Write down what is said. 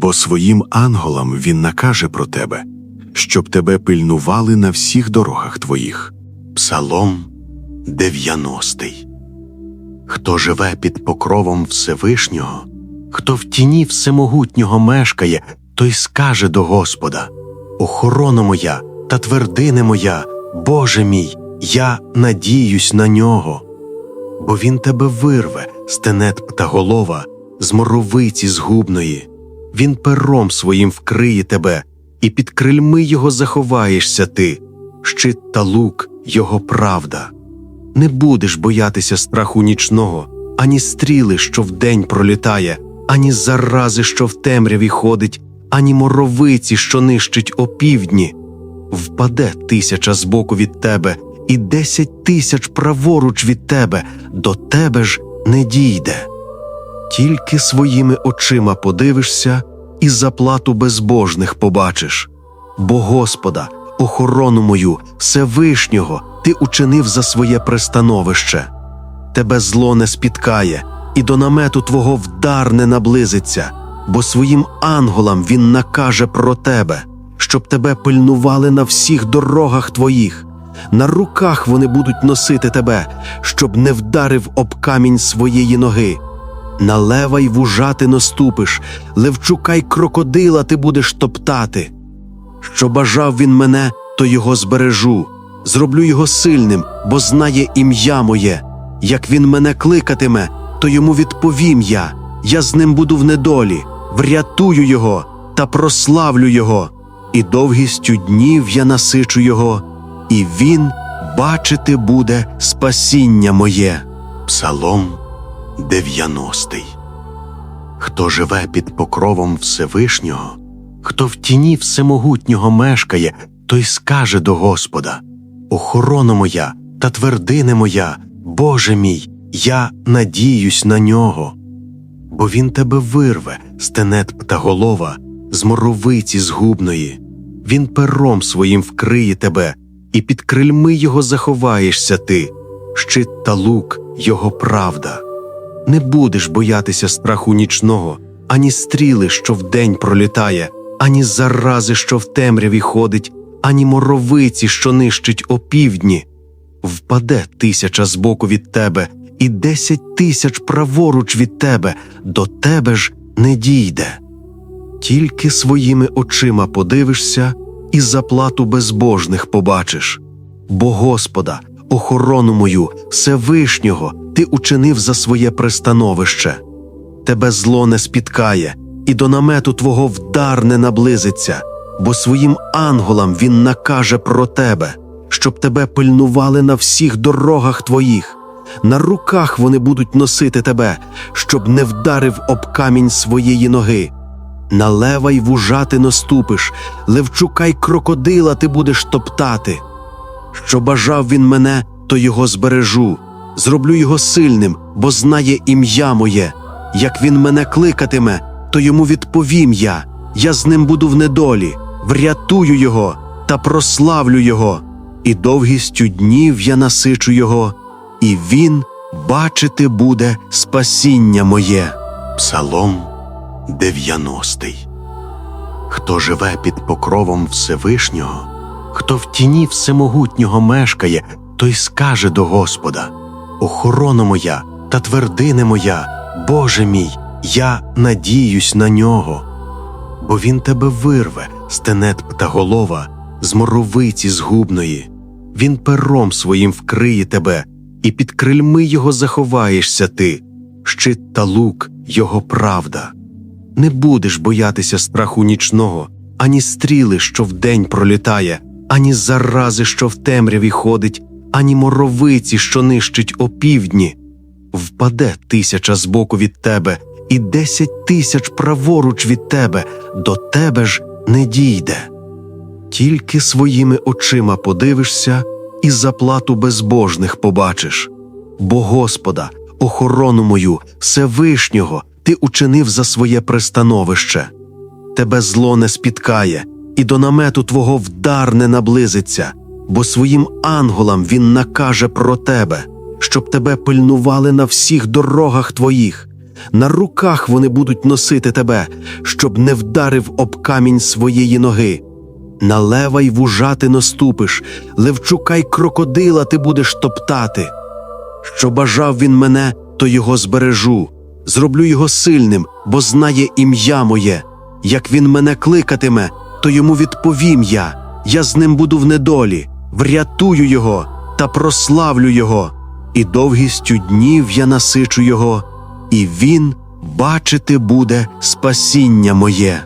бо своїм анголам він накаже про тебе, щоб тебе пильнували на всіх дорогах твоїх. Псалом 90 Хто живе під покровом Всевишнього, хто в тіні всемогутнього мешкає, той скаже до Господа: Охорона моя та твердине моя, Боже мій, я надіюсь на нього. Бо він тебе вирве з тенет птаголова, з моровиці згубної, він пером своїм вкриє тебе, і під крильми його заховаєшся ти, щит та лук його правда. Не будеш боятися страху нічного, ані стріли, що вдень пролітає, ані зарази, що в темряві ходить, ані моровиці, що нищить опівдні. Впаде тисяча збоку від тебе, і десять тисяч праворуч від тебе, до тебе ж не дійде. Тільки своїми очима подивишся і заплату безбожних побачиш. Бо Господа, охорону мою, Всевишнього, ти учинив за своє пристановище. Тебе зло не спіткає, і до намету твого вдар не наблизиться, бо своїм анголам він накаже про тебе, щоб тебе пильнували на всіх дорогах твоїх. На руках вони будуть носити тебе, щоб не вдарив об камінь своєї ноги. На лева й вужа ти наступиш, левчука й крокодила ти будеш топтати. Що бажав він мене, то його збережу, зроблю його сильним, бо знає ім'я моє. Як він мене кликатиме, то йому відповім я. Я з ним буду в недолі, врятую його та прославлю його, і довгістю днів я насичу його, і він бачити буде спасіння моє. Псалом 90 Хто живе під покровом Всевишнього, хто в тіні всемогутнього мешкає, той скаже до Господа: Охорона моя та твердине моя, Боже мій, я надіюсь на нього. Бо він тебе вирве з тенет птаголова, з моровиці згубної, він пером своїм вкриє тебе, і під крильми його заховаєшся ти, щит та лук його правда. Не будеш боятися страху нічного, ані стріли, що вдень пролітає, ані зарази, що в темряві ходить, ані моровиці, що нищить опівдні. Впаде тисяча збоку від тебе, і десять тисяч праворуч від тебе, до тебе ж не дійде. Тільки своїми очима подивишся і заплату безбожних побачиш. Бо Господа, охорону мою, Всевишнього, ти учинив за своє пристановище. Тебе зло не спіткає, і до намету твого вдар не наблизиться, бо своїм анголам він накаже про тебе, щоб тебе пильнували на всіх дорогах твоїх. На руках вони будуть носити тебе, щоб не вдарив об камінь своєї ноги. На лева й вужа ти наступиш, левчука й крокодила ти будеш топтати. Що бажав він мене, то його збережу, зроблю його сильним, бо знає ім'я моє. Як він мене кликатиме, то йому відповім я. Я з ним буду в недолі, врятую його та прославлю його, і довгістю днів я насичу його, і він бачити буде спасіння моє. Псалом 90 Хто живе під покровом Всевишнього, хто в тіні всемогутнього мешкає, той скаже до Господа: Охорона моя та твердине моя, Боже мій, я надіюсь на нього. Бо він тебе вирве з тенет птаголова, з моровиці згубної, він пером своїм вкриє тебе, і під крильми його заховаєшся ти, щит та лук його правда. Не будеш боятися страху нічного, ані стріли, що вдень пролітає, ані зарази, що в темряві ходить, ані моровиці, що нищить опівдні. Впаде тисяча збоку від тебе, і десять тисяч праворуч від тебе, до тебе ж не дійде. Тільки своїми очима подивишся і заплату безбожних побачиш. Бо Господа, охорону мою, Всевишнього, ти учинив за своє пристановище. Тебе зло не спіткає, і до намету твого вдар не наблизиться, бо своїм анголам він накаже про тебе, щоб тебе пильнували на всіх дорогах твоїх. на руках вони будуть носити тебе, щоб не вдарив об камінь своєї ноги. На лева й вужа ти наступиш, левчука й крокодила ти будеш топтати. Що бажав він мене, то його збережу, зроблю його сильним, бо знає ім'я моє. Як він мене кликатиме, то йому відповім я. Я з ним буду в недолі, врятую його та прославлю його, і довгістю днів я насичу його, і він бачити буде спасіння моє.